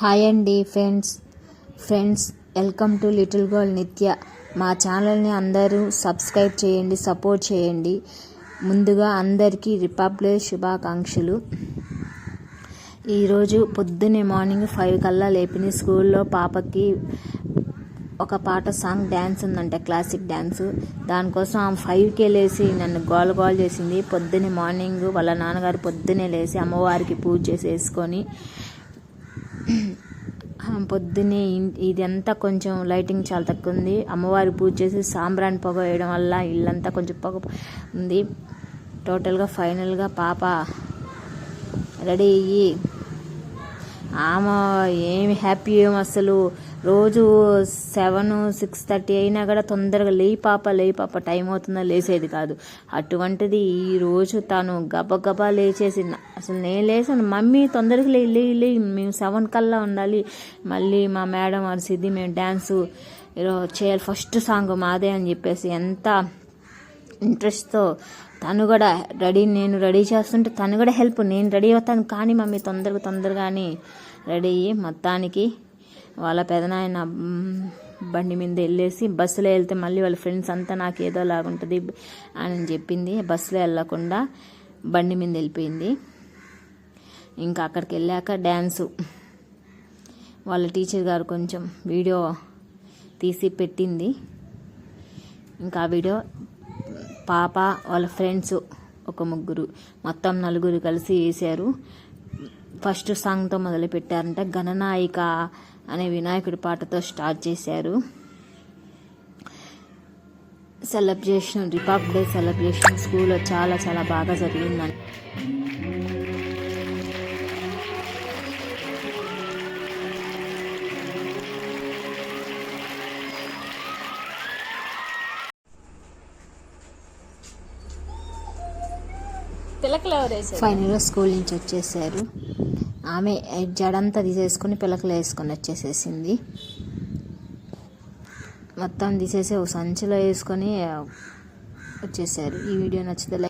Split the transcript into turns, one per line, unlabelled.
Hi అండి friends. Friends welcome to little girl Nitya. మా ఛానల్ని అందరూ సబ్స్క్రైబ్ చేయండి సపోర్ట్ చేయండి. ముందుగా అందరికీ రిపబ్లిక్ శుభాకాంక్షలు. ఈరోజు పొద్దున్నే మార్నింగ్ ఫైవ్ కల్లా లేపిన స్కూల్లో పాపకి ఒక పాట సాంగ్ డ్యాన్స్ ఉందంట క్లాసిక్ డ్యాన్స్ దానికోసం ఆమె ఫైవ్కే లేచి నన్ను గోల గోల్ చేసింది. పొద్దున్నే మార్నింగ్ వాళ్ళ నాన్నగారు పొద్దున్నే లేచి అమ్మవారికి పూజ చేసి వేసుకొని పొద్దునే పొద్దున్నే ఇదంతా కొంచెం లైటింగ్ చాలా తక్కువ ఉంది అమ్మవారి పూజ చేసి సాంబ్రాన్ పొగ వేయడం వల్ల ఇల్లంతా కొంచెం పొగ ఉంది. టోటల్గా ఫైనల్గా పాప రెడీ అయ్యి ఆమె ఏమి హ్యాపీ ఏం అసలు రోజు సెవెన్ సిక్స్ థర్టీ అయినా కూడా తొందరగా లేయి పాప లేయి పాప టైం అవుతుందో లేసేది కాదు. అటువంటిది ఈ రోజు తను గబగబా లేచేసి అసలు నేను లేసాను. మమ్మీ తొందరగా లే లేయి లేయి మేము సెవెన్ కల్లా ఉండాలి. మళ్ళీ మా మేడం అరిసిద్ది మేము డ్యాన్సు చేయాలి ఫస్ట్ సాంగ్ మాదే అని చెప్పేసి ఎంత ఇంట్రెస్ట్తో తను కూడా రెడీ నేను రెడీ చేస్తుంటే తను కూడా హెల్ప్ నేను రెడీ అవుతాను కానీ మమ్మీ తొందరగా తొందరగా అని రెడీ అయ్యి మొత్తానికి వాళ్ళ పెదనాయన బండి మీద వెళ్ళేసి బస్సులో వెళ్తే మళ్ళీ వాళ్ళ ఫ్రెండ్స్ అంతా నాకు ఏదో లాగుంటుంది అని చెప్పింది. బస్సులో వెళ్ళకుండా బండి మీద వెళ్ళిపోయింది. ఇంకా అక్కడికి వెళ్ళాక డ్యాన్సు. వాళ్ళ టీచర్ గారు కొంచెం వీడియో తీసి పెట్టింది. ఇంకా ఆ వీడియో పాప వాళ్ళ ఫ్రెండ్స్ ఒక ముగ్గురు మొత్తం నలుగురు కలిసి వేశారు. ఫస్ట్ సాంగ్తో మొదలు పెట్టారంట గణనాయిక అనే వినాయకుడి పాటతో స్టార్ట్ చేశారు. సెలబ్రేషన్ రిపబ్లిక్ డే సెలబ్రేషన్ స్కూల్లో చాలా చాలా బాగా జరిగిందండి
పిల్లకలు ఎవరు వేసారు
ఫైనల్గా స్కూల్ నుంచి వచ్చేసారు. ఆమె జడంతా తీసేసుకుని పిల్లకలు వేసుకొని వచ్చేసేసింది. మొత్తం తీసేసి ఒక సంచిలో వేసుకొని వచ్చేసారు. ఈ వీడియో నచ్చితే